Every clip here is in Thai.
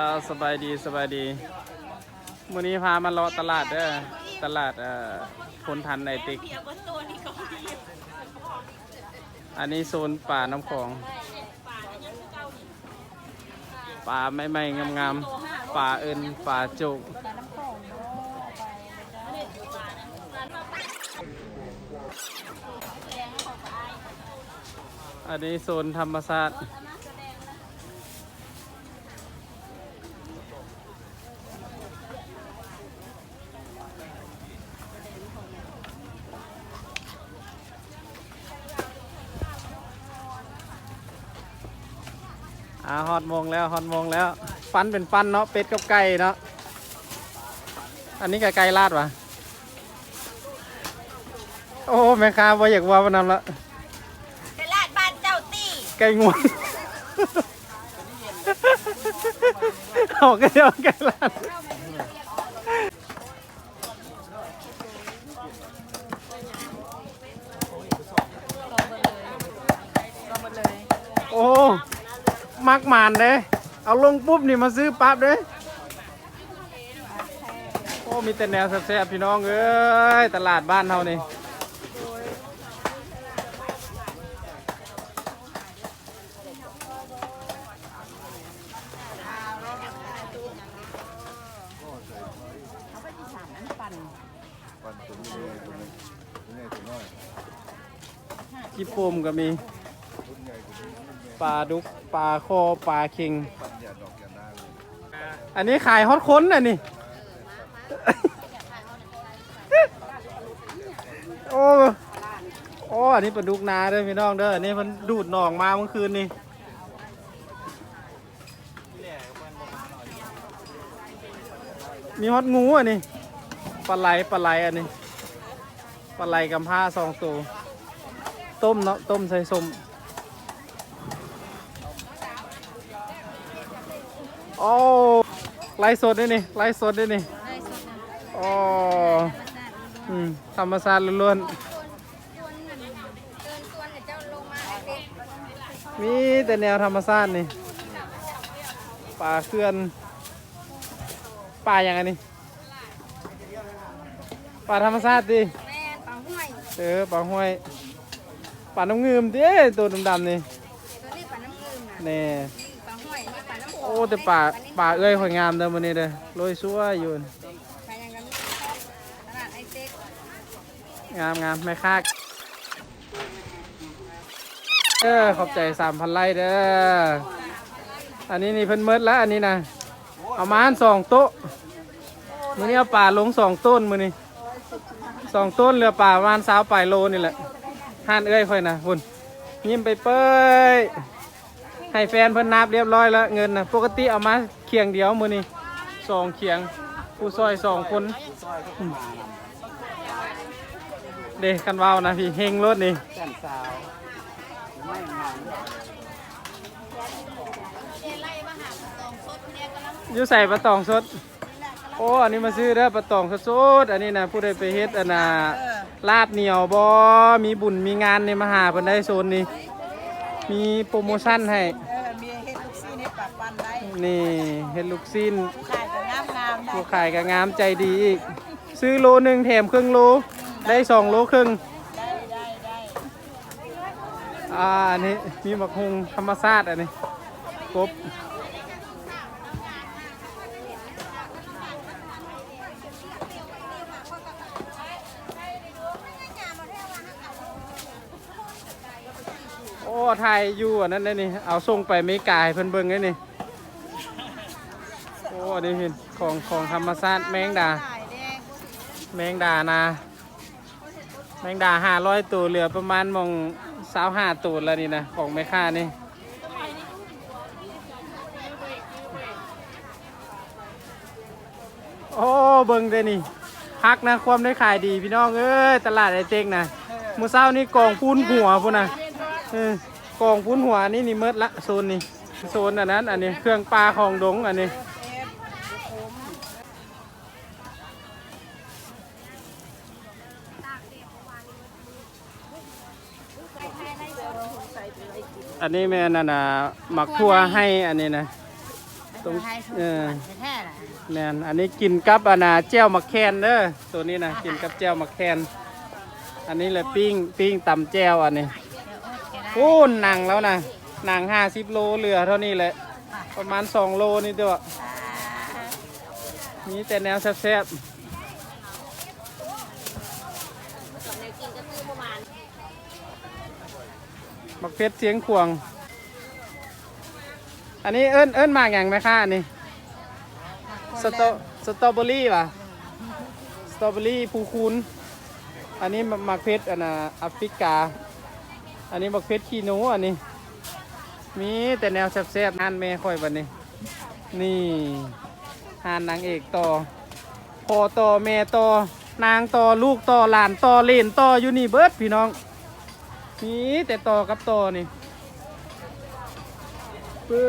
อ่าสบายดีสบายดีมื้อนี้พามาเลาะตลาดเด้อตลาดเอ่อคนทันไอติกอันนี้โซนป่าน้ำของป่าใหม่ๆงามๆป่าเอินป่าจุกอันนี้โซนธรรมศาสตร์ อ่าฮอตโมงแล้วฮอตโมงแล้ว ฟันเป็นฟันเนาะเป็ดกับไก่เนาะอันนี้กับไก่ลาดวะโอ้แม่ค้าบ่อยากว่ามันนำละตลาดบ้านเจ้าตี้ไก่งวงเอาไก่เอาไก่ลาดโอ้ มักมานเด้ เอาลงปุ๊บนี่มาซื้อปั๊บเด้ โอ้มีแต่แนวแซ่บๆพี่น้องเอ้ยตลาดบ้านเฮานี่ปันตัวนี้เนี้ตัวนี้ตัวน้อยญี่ปุ่มก็มีปลาดุก ปลาคอปลาเค็ง อันนี้ขายฮอตค้นน่ะนี่ โอ้โอ้อันนี้ปลาดุกนาเด้อพี่น้องเด้ออันนี้มันดูดหนองมาเมื่อคืนนี่มีฮอตงูอันนี้ปลาไหลปลาไหลอันนี้ปลาไหลกำพร้าสองตัวต้มเนาะต้มใส่ส้ม โอ้ไลฟ์สดด้วยนี่ไลฟ์สดด้วยนี่โอ้อืมธรรมศาสตร์ล้วนๆมีแต่แนวธรรมศาสตร์นี่ป่าเขื่อนป่าอย่างไงนี่ป่าธรรมศาสตร์ดิแม่ปังห้วยเออป่าห้วยป่าน้ำเงิมดิตัวดำๆนี่ตัวนี้ปันน้ำเงินน่ะ แน่ปั อ้แต่ป่าป่าเอ้ยข่อยงามเด้อมื้อนี้เด้อโรยซัวอยู่ไปยังกันตลาดไอเต็กงามงามไม่ค่าเออขอบใจสามพันไร่เด้ออันนี้นี่เพิ่นเมิดแล้วอันนี้นะเอามาอันสองโต๊ะมือนี้เอาป่าลงสองต้นมือนี้สองต้นเรือป่าประมาณสาวปลายโลนี่แหละห่านเอ้ยค่อยนะคุณยิ้มไปเป้ย ให้แฟนเพิ่นนับเรียบร้อยแล้วเงินนะปกติเอามาเคียงเดียวมือนี้สองเคียงผู้ซอยสองคนเด็กกันเว้าวนะพี่เฮงรถนี่ยู่ใส่ปลาตองสด โอ้ อันนี้มาซื้อเด้อปลาตองสดอันนี้นะผู้ใดไปเฮ็ดอันน่ะลาบเหนียวบ่มีบุญมีงานในมหาเพิ่นได้โซนนี้ มีโปรโมชั่นให้ นได้นี่เฮ็ดลูกชิ้นขายก็งามงามๆได้ผู้ขายก็งามใจดีอีก ซื้อโลหนึ่งแถมครึ่งโล ได้สองโลครึ่ง ได้ได้ได้อ่าอันนี้มีบักฮุงธรรมชาติอันนี้กบโอ้ไทยอยู่อันนั้นเลยนี่ เอาส่งไปอเมริกาให้เพิ่นเบิ่งเลยนี่โอ้อันนี้เห็นของของธรรมชาติแมงดา แมงดานา แมงดาห้าร้อยตัวเหลือประมาณมองสาวห้าตัวแล้วนี่นะของแม่ค้านี่โอ้เบิ่งเด้นี่พักนะความได้ขายดีพี่น้องเอ้ยตลาดไอเจ๊กนะมือเช้านี่กองพูนหัวพุ่นนะเออกองพูนหัวนี่นี่เมิดละโซนนี่โซนอันนั้น อันนี้เครื่องปลาของดงอันนี้ อันนี้แม่นั่นน่ะหมักทั่วให้อันนี้นะ ตรงให้ทุกเออ แท้ล่ะแมนอันนี้กินกับอานาแจ้วมะแคนเด้อตัวนี้นะกินกับแจ้วมะแคนอันนี้เลยปิ้งปิ้งตำแจ้วอันนี้เดี๋ยวอดก็ได้โอ้หนังแล้วนะหนังห้าสิบโลเหลือเท่านี้แหละ ประมาณสองโลนี่ตัวมีแต่แนวแซ่บๆ บักเพชรเสียงขวง อันนี้เอิ้นเอิ้นมาอย่างไหมคะอันนี้สตอสตรอเบอรี่ป่ะสตรอเบอรี่ภูคูนอันนี้มักเพชรอันน่ะแอฟริกา อันนี้มักเพชรขี้หนูอันนี้ มีแต่แนวแซ่บๆงานแม่ค่อยบันนี้ นี่หานนางเอกต่อพอต่อแม่ต่อนางต่อลูกต่อหลานต่อเลนต่ออยู่นี่เบิร์ดพี่น้อง นี่แต่ต่อกับต่อนี่เบิ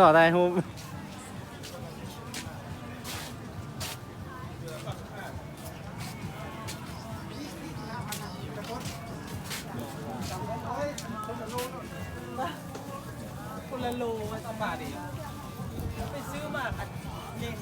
ขอได้ฮูมคนละโลไว้สบาดิไปซื้อมาอันเย็น